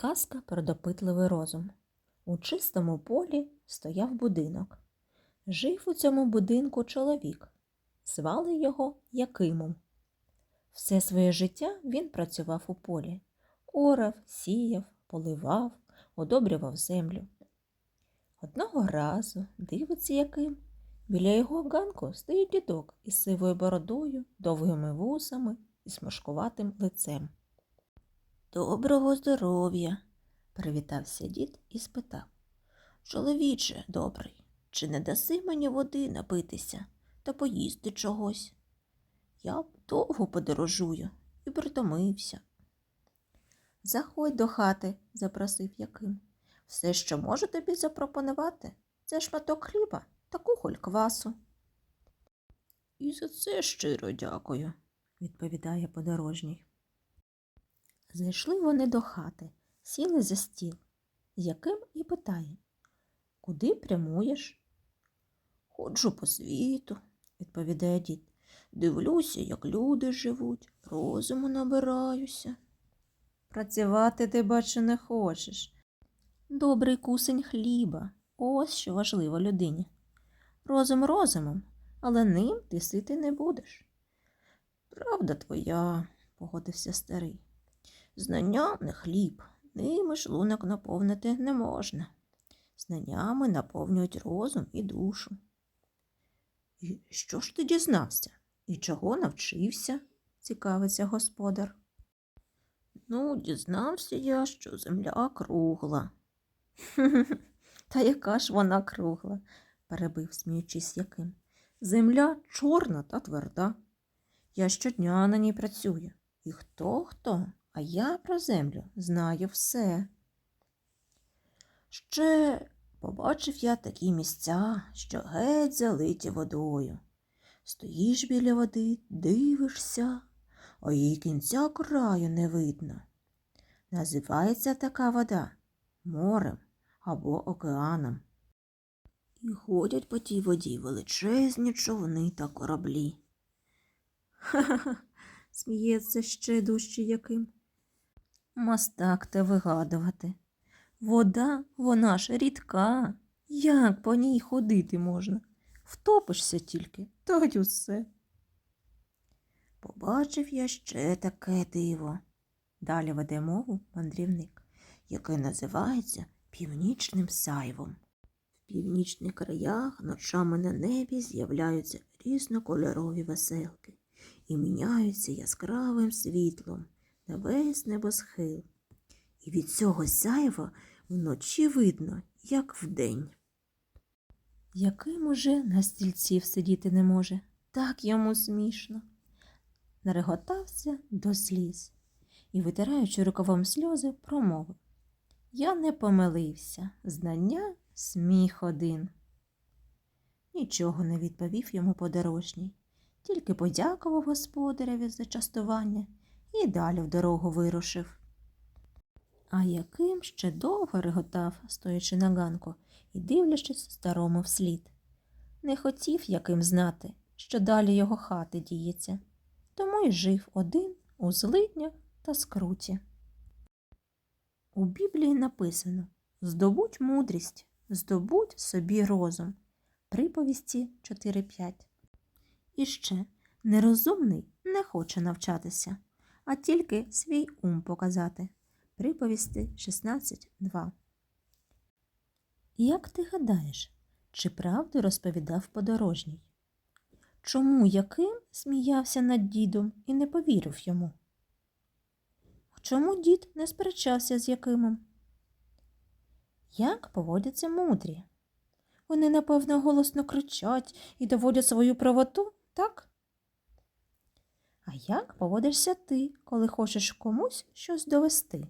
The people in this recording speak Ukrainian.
Казка про допитливий розум. У чистому полі стояв будинок. Жив у цьому будинку чоловік. Звали його Якимом. Все своє життя він працював у полі. Орав, сіяв, поливав, одобрював землю. Одного разу дивиться Яким. Біля його ганку стоїть дідок із сивою бородою, довгими вусами і смужкуватим лицем. Доброго здоров'я, привітався дід і спитав. Чоловіче добрий, чи не даси мені води напитися та поїсти чогось? Я довго подорожую і притомився. Заходь до хати, запросив Яким. Все, що можу тобі запропонувати, це шматок хліба та кухоль квасу. І за це щиро дякую, відповідає подорожній. Зайшли вони до хати, сіли за стіл. Яким і питає Куди прямуєш? Ходжу по світу, відповідає дід. Дивлюся, як люди живуть, розуму набираюся. Працювати ти, бачу, не хочеш. Добрий кусень хліба. Ось що важливо людині. Розум розумом, але ним ти сити не будеш. Правда твоя, погодився старий. Знання не хліб, ними шлунок наповнити не можна. Знаннями наповнюють розум і душу. І що ж ти дізнався? І чого навчився? цікавиться господар. Ну, дізнався я, що земля кругла. Та яка ж вона кругла? перебив, сміючись яким. Земля чорна та тверда. Я щодня на ній працюю. І хто хто, а я про землю знаю все. Ще побачив я такі місця, що геть залиті водою. Стоїш біля води, дивишся, а її кінця краю не видно. Називається така вода морем або океаном. І ходять по тій воді величезні човни та кораблі. Ха-ха-ха, сміється ще дужче яким. Мастак те вигадувати. Вода, вона ж рідка. Як по ній ходити можна? Втопишся тільки, то й усе. Побачив я ще таке диво. Далі веде мову мандрівник, яке називається північним сайвом. В північних краях ночами на небі з'являються різнокольорові веселки і міняються яскравим світлом на весь небосхил. І від цього сяйва вночі видно, як вдень. Яким уже на стільців сидіти не може, так йому смішно. Нареготався до сліз і, витираючи рукавом сльози, промовив Я не помилився, знання сміх один. Нічого не відповів йому подорожній, тільки подякував господареві за частування і далі в дорогу вирушив. А яким ще довго реготав, стоячи на ганку і дивлячись старому вслід. Не хотів яким знати, що далі його хати діється, тому й жив один у злиднях та скруті. У Біблії написано Здобудь мудрість, здобудь собі розум. Приповісті 4.5. І ще нерозумний не хоче навчатися, а тільки свій ум показати. Приповісти 16.2. Як ти гадаєш, чи правду розповідав подорожній? Чому яким сміявся над дідом і не повірив йому? Чому дід не сперечався з Якимом? Як поводяться мудрі? Вони, напевно, голосно кричать і доводять свою правоту, так? А як поводишся ти, коли хочеш комусь щось довести?